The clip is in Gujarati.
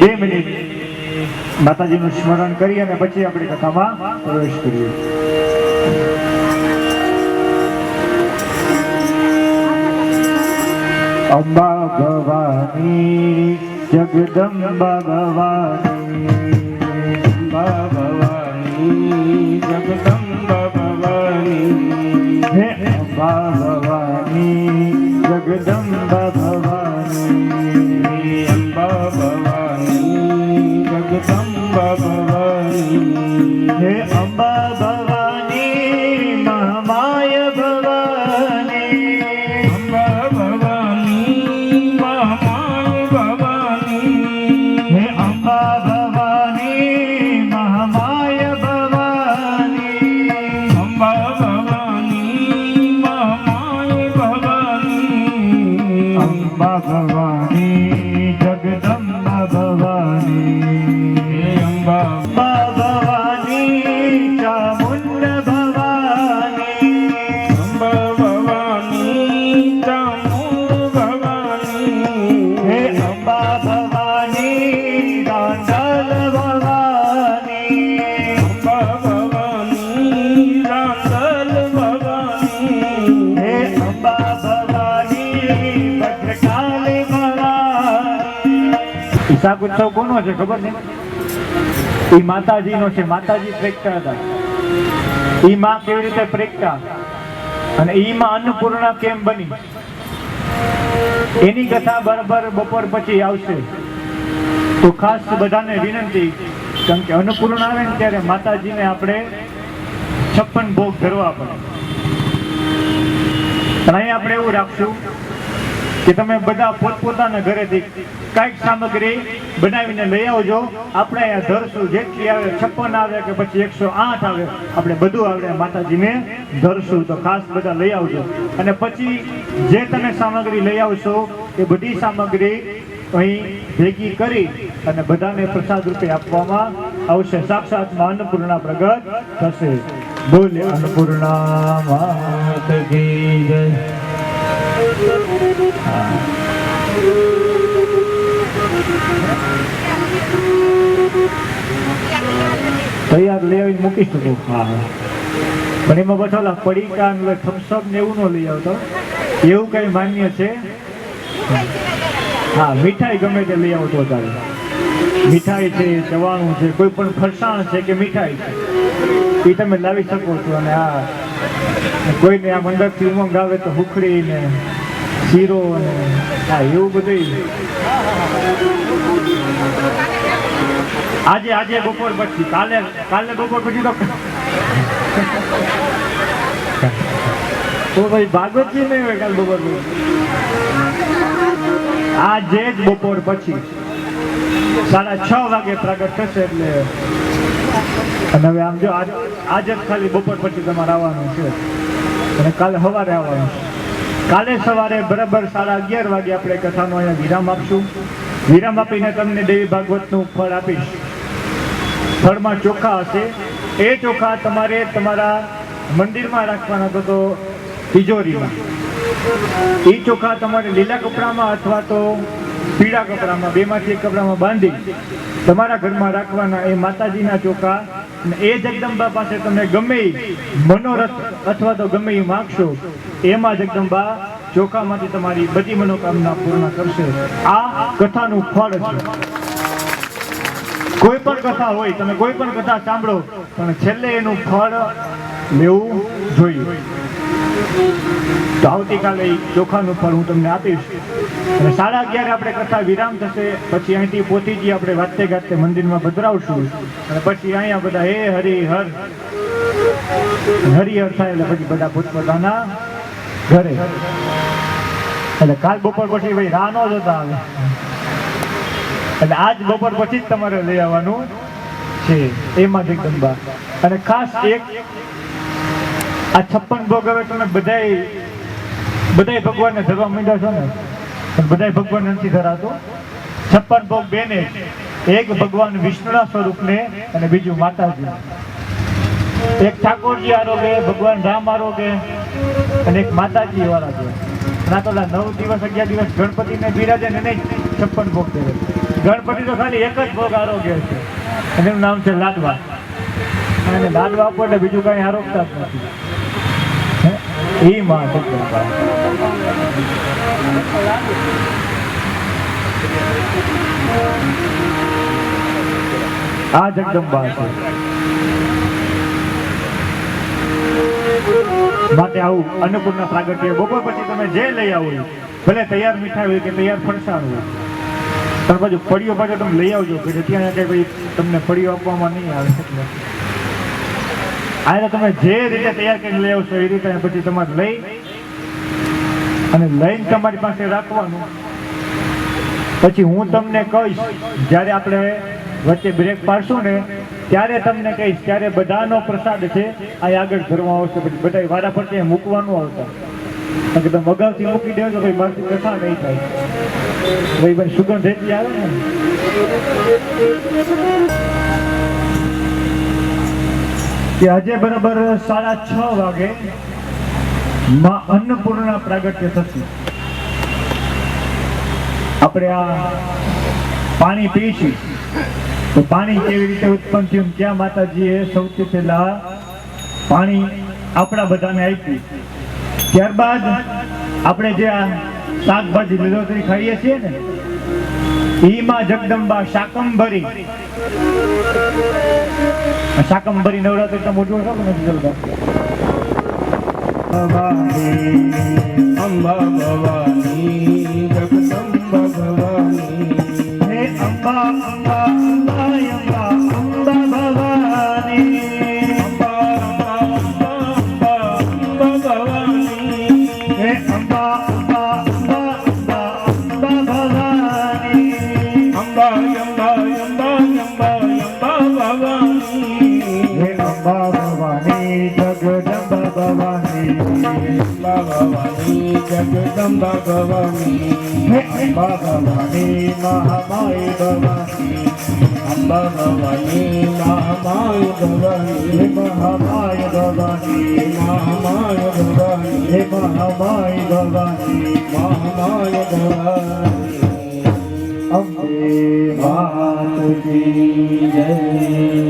બે મિનિટ. માતાજીનું સ્મરણ કરી અને પછી આપણી કથામાં પ્રવેશ કરીએ. અંબા ભવાની, જગદંબા ભવાની, અંબા ભવાની, જગદંબા ભવાની, હે અંબા ભવાની જગદંબા ભવાની અંબા ભવાની શાક ઉત્સવ કોનો છે ખબર છે? એ માતાજીનો છે, માતાજી પ્રેગટા હતા. ઈ માં કેવી રીતે પ્રેગટા અને એ માં અન્નપૂર્ણા કેમ બની? એની કથા બરાબર બપોર પછી આવશે. તો ખાસ બધાને વિનંતી, કેમ કે અન્નપૂર્ણા આવે ને ત્યારે માતાજીને આપણે છપ્પન ભોગ ધરવા પડે. પણ અહીં આપણે એવું રાખશું કે તમે બધા પોતપોતાના ઘરેથી કાંઈક સામગ્રી બનાવીને લઈ આવજો. આપણે અહીંયા ધરશું, જેટલી આવે છપ્પન આવે કે પછી એકસો આઠ આવે, આપણે બધું આવડે. માતાજીને ધરશું તો ખાસ બધા લઈ આવજો. અને પછી જે તમે સામગ્રી લઈ આવશો, એ બધી સામગ્રી અહીં ભેગી કરી અને બધાને પ્રસાદ રૂપે આપવામાં આવશે. સાક્ષાત અન્નપૂર્ણા પ્રગટ થશે. બોલે અન્નપૂર્ણા માત કી જય. તૈયાર લઈ આવીને મૂકી શકું હા. પણ એમાં ઓલા પડીકા ને થમ્સઅપ ને એવું ન લઈ આવતો એવું કઈ માન્ય છે? હા, મીઠાઈ ગમે તે લઈ આવતો તારે. મીઠાઈ છે, ચવાણું છે, કોઈ પણ ફરસાણ છે કે મીઠાઈ છે, એ તમે લાવી શકો છો. અને આ કોઈને આ મંડપથી ઉમંગ આવે તો હુખડી ને શીરો અને હા એવું બધું આજે આજે બપોર પછી, કાલે કાલે બપોર પછી તો તો ભાઈ ભાગવતજી નહીં હોય કાલે બપોર પછી? આજે જ બપોર પછી. સાડા છ વાગે પ્રગટ થશે એટલે અને હવે આમ જો આજે જ ખાલી બપોર પછી તમારે આવવાનું છે. અને કાલે સવારે આવવાનું છે. કાલે સવારે બરાબર સાડા અગિયાર વાગે આપણે કથાનો અહીંયા વિરામ આપશું. વિરામ આપીને તમને દેવી ભાગવતનું ફળ આપીશ. ફળમાં ચોખા હશે. એ ચોખા તમારે તમારા મંદિરમાં રાખવાના હતો તો તિજોરીમાં. એ ચોખા તમારે લીલા કપડામાં અથવા તો પીળા કપડામાં, બેમાંથી એક કપડામાં બાંધી તમારા ઘરમાં રાખવાના એ માતાજીના ચોખા એ જગદંબા પાસે તમે ગમે મનોરથ અથવા તો ગમે માગશો, એમાં જગદંબા ચોખામાંથી તમારી બધી મનોકામના પૂર્ણ કરશે. આ કથાનું ફળ છે. કોઈ પણ કથા હોય, તમે કોઈ પણ કથા સાંભળો, પણ છેલ્લે એનું ફળ લેવું જોઈએ. તો આવતીકાલે ચોખાનું ફળ હું તમને આપીશ. અને સાડા અગિયારે આપણે કથા વિરામ થશે. પછી અહીંથી પોતીજી આપણે વાતે ગાતે મંદિરમાં પધરાવશું. અને પછી અહીંયા બધા હે હરિ હર. હરિહર થાય એટલે પછી બધા પોતપોતાના ઘરે. એટલે કાલ બપોર પછી ભાઈ રાહ નો જતા આવે. એટલે આજ બપોર પછી જ તમારે લઈ આવવાનું છે. એમાં જગદંબા અને ખાસ એક આ છપ્પન ભોગ હવે તમે બધાય બધાય ભગવાનને ધરવા માંડ્યા છો ને? પણ બધાય ભગવાન નથી ધરાતો. છપ્પન ભોગ બેને એક ભગવાન વિષ્ણુના સ્વરૂપને અને બીજું માતાજી એક ઠાકોરજી આરોગે ભગવાન રામ આરોગે અને એક માતાજી વાળા છે. ના તો નવ દિવસ, અગિયાર દિવસ ગણપતિને બિરાજે ને નહીં, છપ્પન ભોગ કહેવાય ગણપતિ તો ખાલી એક જ ભોગ આરોગ્ય છે. અને એનું નામ છે લાડવા. અને લાડવા આપો બીજું કાંઈ આરોગતા જ નથી? ઈ માં આ જગદંબા છે. માટે આવું અન્નપૂર્ણા પ્રાગટ્ય, બપોર પછી તમે જે લઈ આવો ભલે તૈયાર મીઠાઈ હોય કે તૈયાર ફરસાણ હોય. પણ બાજુ ફળીઓ પાછો તમે લઈ આવજો, કે ત્યાં કઈ ભાઈ તમને ફળીઓ આપવામાં નહીં આવે. એટલે આ તમે જે રીતે તૈયાર કરીને લઈ આવશો એ રીતે પછી તમારે લઈ અને લઈને તમારી પાસે રાખવાનું. પછી હું તમને કહીશ, જ્યારે આપણે વચ્ચે બ્રેક પાડશું ને, ત્યારે તમને કહીશ, ત્યારે બધાનો પ્રસાદ છે, આ આગળ ધરવા આવશે. પછી બધા વારા ફરતે મૂકવાનું આવતા. કારણ કે તમે અગાઉથી મૂકી તો ભાઈ, મારથી કથા નહીં થાય. ભાઈ ભાઈ, સુગંધ એટલી આવે ને? કે આજે બરાબર સાડા છ વાગે માં અન્નપૂર્ણા પ્રાગટ્ય થશે. આપણે આ પાણી પીશું. તો પાણી કેવી રીતે ઉત્પન્ન થયું? ક્યાં માતાજીએ સૌથી પહેલા પાણી આપણા બધાને આપ્યું. ત્યારબાદ આપણે જે આ શાકભાજી લીલોતરી ખાઈએ છીએ ને, ઈમાં જગદંબા શાકંભરી. શાકંભરી નવરાત્રી તમે ઉજવો છો કે નથી ઉજવતા? અંબા ભવાની જગદંબા ભવાની અંબા અંબા અંબા ભવાની જગદંબા ભવાની અંબા ભવાની મહામાઈ ભવાની અંબા ભવાની મહામાય ભવાની હે મહામાઈ ભવાની મહામાય ભવાની હે મહામાઈ ભવાની મહામાય ભવાની અંબે માત માતજી જય